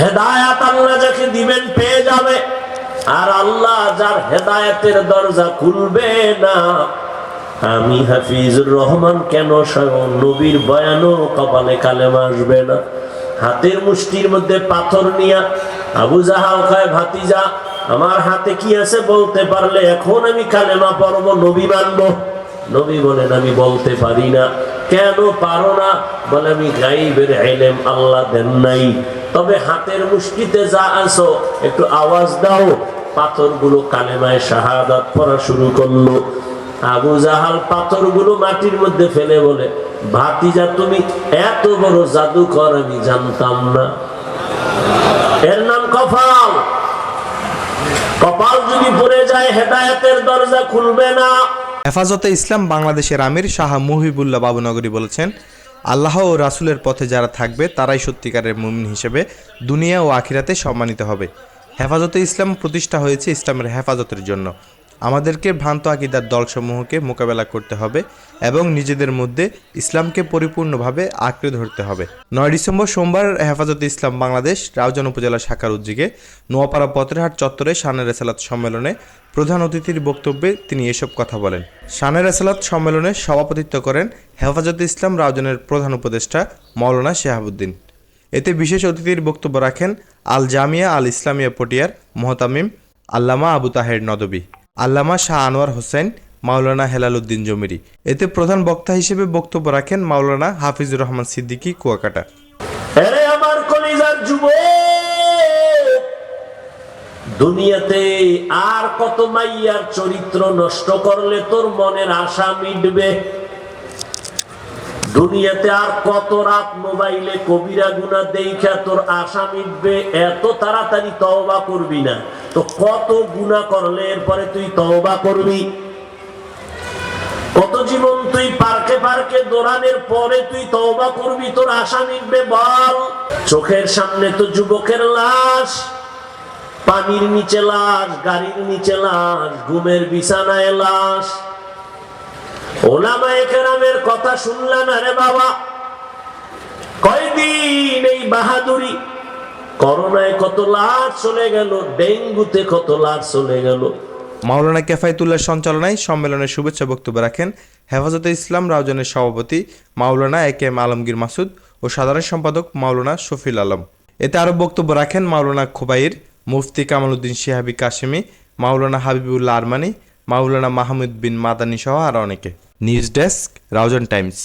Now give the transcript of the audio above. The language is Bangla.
হেদায়াত আল্লাহ যাকে দিবেন পেয়ে যাবে। আর আল্লাহ যার হেদায়েতের দরজা খুলবে না। আমি হাফিজুর রহমান কেন স্বয়ং নবীর বয়ানও কপালে কালেমা আসবে না? হাতের মুষ্টির মধ্যে পাথর নিয়া আবু জাহাল খায় ভাতিজা, আমার হাতে কি আছে বলতে পারলে এখন আমি কালেমা পড়ব, নবী মানবো? নবী বলেন, আমি বলতে পারি না। কেন পারো না? বলে, আমি গাইবের এলেম আল্লাহ দেন নাই। তবে হাতের মুষ্টিতে যা আছো একটু আওয়াজ দাও। পাথর পাথরগুলো কালেমায় শাহাদাত পড়া শুরু করল। আবু জাহাল পাথরগুলো মাটির মধ্যে ফেলে বলে, ভাতিজা, তুমি এত বড় জাদুকর, আমি জানতাম না। এর নাম কপাল। কপাল যদি পড়ে যায়, হেদায়েতের দরজা খুলবে না। হেফাজতে ইসলাম বাংলাদেশের আমির শাহ মুহিবুল্লাহ বাবুনগরী বলেছেন আল্লাহ ও রাসুলের পথে যারা থাকবে, তারাই সত্যিকারের মুমিন হিসেবে দুনিয়া ও আখিরাতে সম্মানিত হবে। হেফাজতে ইসলাম প্রতিষ্ঠা হয়েছে ইসলামের হেফাজতের জন্য। আমাদেরকে ভ্রান্ত আকিদার দলসমূহকে মোকাবেলা করতে হবে এবং নিজেদের মধ্যে ইসলামকে পরিপূর্ণভাবে আঁকড়ে ধরতে হবে। নয় ডিসেম্বর সোমবার হেফাজতে ইসলাম বাংলাদেশ রাউজান উপজেলা শাখার উদ্যোগে নোয়াপাড়া পত্রেহাট চত্বরে শানের রেসালাত সম্মেলনে প্রধান অতিথির বক্তব্যে তিনি এসব কথা বলেন। শানের রেসালাত সম্মেলনে সভাপতিত্ব করেন হেফাজতে ইসলাম রাউজানের প্রধান উপদেষ্টা মৌলানা শেহাবুদ্দিন। এতে বিশেষ অতিথির বক্তব্য রাখেন আল জামিয়া আল ইসলামিয়া পটিয়ার মোহতামিম আল্লামা আবু তাহের নদবী। আল্লামা শাহ আনোয়ার হোসেন, মাওলানা হেলাল উদ্দিন জমিরি। এতে প্রধান বক্তা হিসেবে বক্তব্য রাখেন মাওলানা হাফিজুর রহমান সিদ্দিকী, কুয়াকাটা। আমার কলিজার যুব দুনিয়াতে আর কত মাইয়ার চরিত্র নষ্ট করলে তোর মনের আশা মিটবে? দুনিয়াতে আর কত রাত মোবাইলে কবিরা গুনা দেখা তোর আশা মিটবে, এত তাড়াতাড়ি তওবা করবি না। তো কত গুণা করলে এরপরে তুই তওবা করবি? কত জীবন তুই পার্কে পার্কে দৌড়ানোর পরে তুই তওবা করবি, তোর আশা মিটবে বল। চোখের সামনে তো যুবকের লাশ, পানির নিচে লাশ, গাড়ির নিচে লাশ, ঘুমের বিছানায় লাশ। ওলামায়ে কেরামের কথা শুনলেন আরে বাবা। কয়দিন এই বাহাদুরি? করোনায় কত লাশ চলে গেল, ডেঙ্গুতে কত লাশ চলে গেল। মাওলানা কেফায়তুল্লাহ সঞ্চালনায় সম্মেলনে শুভেচ্ছা বক্তব্য রাখেন হেফাজতে ইসলাম রাউজানের সভাপতি Maulana A K M Alamgir Masud ও সাধারণ সম্পাদক মাওলানা শফিল আলম। এতে আরও বক্তব্য রাখেন মাওলানা খোবাইর, মুফতি কামালউদ্দিন শিহাবি কাশিমি, মাওলানা হাবিবুল্লাহ আরমানি, মাওলানা মাহমুদ বিন মাদানী সহ আরও অনেকে। News desk Raozan Times